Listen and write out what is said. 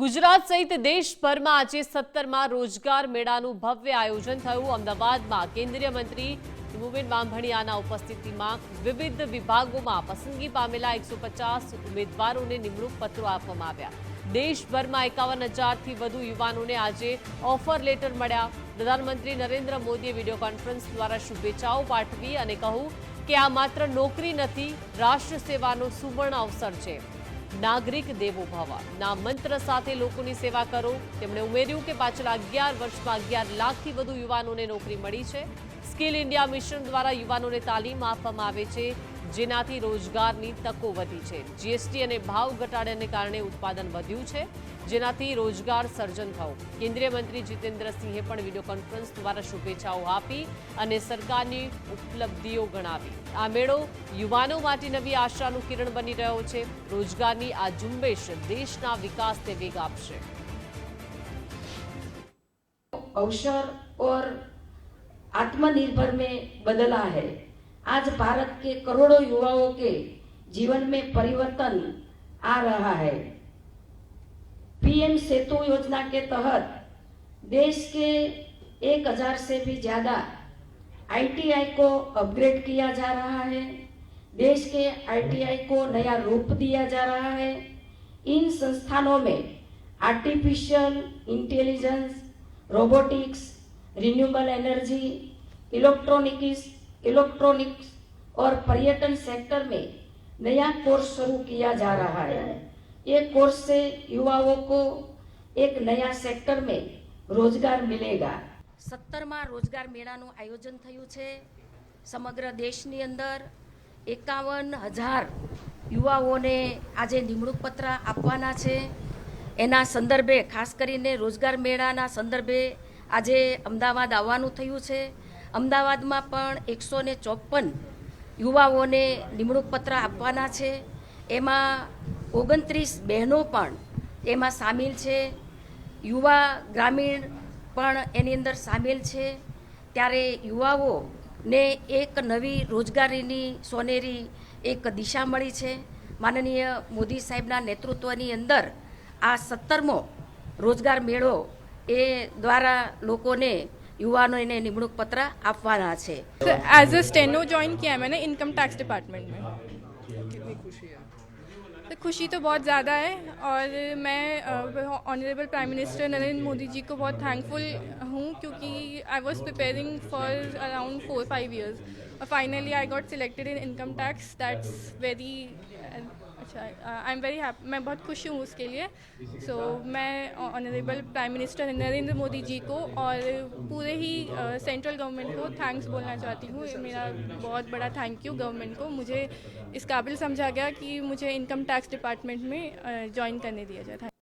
ગુજરાત સહિત દેશભરમાં આજે સત્તરમાં રોજગાર મેળાનું ભવ્ય આયોજન થયું. અમદાવાદમાં કેન્દ્રીય મંત્રી ભૂપેન બાંભણિયાના ઉપસ્થિતિમાં વિવિધ વિભાગોમાં પસંદગી પામેલા એકસો ઉમેદવારોને નિમણૂક પત્રો આપવામાં આવ્યા. દેશભરમાં એકાવન હજારથી વધુ યુવાનોને આજે ઓફર લેટર મળ્યા. પ્રધાનમંત્રી નરેન્દ્ર મોદીએ વીડિયો કોન્ફરન્સ દ્વારા શુભેચ્છાઓ પાઠવી અને કહ્યું કે આ માત્ર નોકરી નથી રાષ્ટ્ર સેવાનો સુવર્ણ અવસર છે. નાગરિક દેવો ભવા. ના મંત્ર સાથે લોકોની સેવા કરો. તેમણે ઉમેર્યું કે પાછલા અગિયાર વર્ષમાં અગિયાર લાખથી વધુ યુવાનોને નોકરી મળી છે. સ્કિલ ઇન્ડિયા મિશન દ્વારા યુવાનોને તાલીમ આપવામાં આવે છે. જેનાથી રોજગારની તકો વધી છે જીએસટી અને ભાવ ઘટાડાને કારણે ઉત્પાદન વધ્યું છે જેનાથી રોજગાર સર્જન થયું કેન્દ્રીય મંત્રી જીતેન્દ્રસિંહે પણ વિડીયો કોન્ફરન્સ દ્વારા શુભેચ્છાઓ આપી અને સરકારની ઉપલબ્ધિઓ ગણાવી આ મેળો યુવાનો માટે નવી આશાનું કિરણ બની રહ્યો છે રોજગારની આ ઝુંબેશ દેશના વિકાસને વેગ આપશે अवसर और आत्मनिर्भर में बदला है आज भारत के करोड़ों युवाओं के जीवन में परिवर्तन आ रहा है। पीएम सेतु योजना के तहत देश के एक हज़ार से भी ज़्यादा आईटीआई को अपग्रेड किया जा रहा है। देश के आईटीआई को नया रूप दिया जा रहा है। इन संस्थानों में artificial intelligence, robotics, renewable energy, electronics electronics और पर्यटन सेक्टर में नया कोर्स शुरू किया जा रहा है ये कोर्स से युवाओं को एक नया सेक्टर में रोजगार मिलेगा સત્તરમાં રોજગાર મેળાનું આયોજન થયું છે સમગ્ર દેશની અંદર એકાવન હજાર યુવાઓને આજે નિમણૂક પત્ર આપવાના છે એના સંદર્ભે ખાસ કરીને રોજગાર મેળાના સંદર્ભે આજે અમદાવાદ આવવાનું થયું છે અમદાવાદમાં પણ એકસો ને ચોપન યુવાઓને નિમણૂક પત્ર આપવાના છે. એમાં ઓગણત્રીસ બહેનો પણ એમાં સામેલ છે. યુવા ગ્રામીણ પણ એની અંદર સામેલ છે. ત્યારે યુવાઓને એક નવી રોજગારીની સોનેરી એક દિશા મળી છે. માનનીય મોદી સાહેબના નેતૃત્વની અંદર આ સત્તરમો રોજગાર મેળો એ દ્વારા લોકોને યુવાનોને નિમણૂક પત્ર આપવાના છે एज अ स्टेनो ज्वाइन किया है मैंने इनकम टैक्स डिपार्टमेंट में कितनी खुशी है तो खुशी तो बहुत ज़्यादा है और मैं honourable prime minister Narendra Modi ji को बहुत थैंकफुल हूँ क्योंकि I was preparing for around four five years और finally I got selected in income tax that's very अच्छा आई एम वेरी हैप्पी मैं बहुत खुश हूँ उसके लिए। सो मैं honourable prime minister Narendra Modi ji को और पूरे ही सेंट्रल गवर्नमेंट को थैंक्स बोलना चाहती हूँ। मेरा बहुत बड़ा थैंक यू गवर्नमेंट को। मुझे इस काबिल समझा गया कि मुझे इनकम टैक्स डिपार्टमेंट में ज्वाइन करने दिया जाए।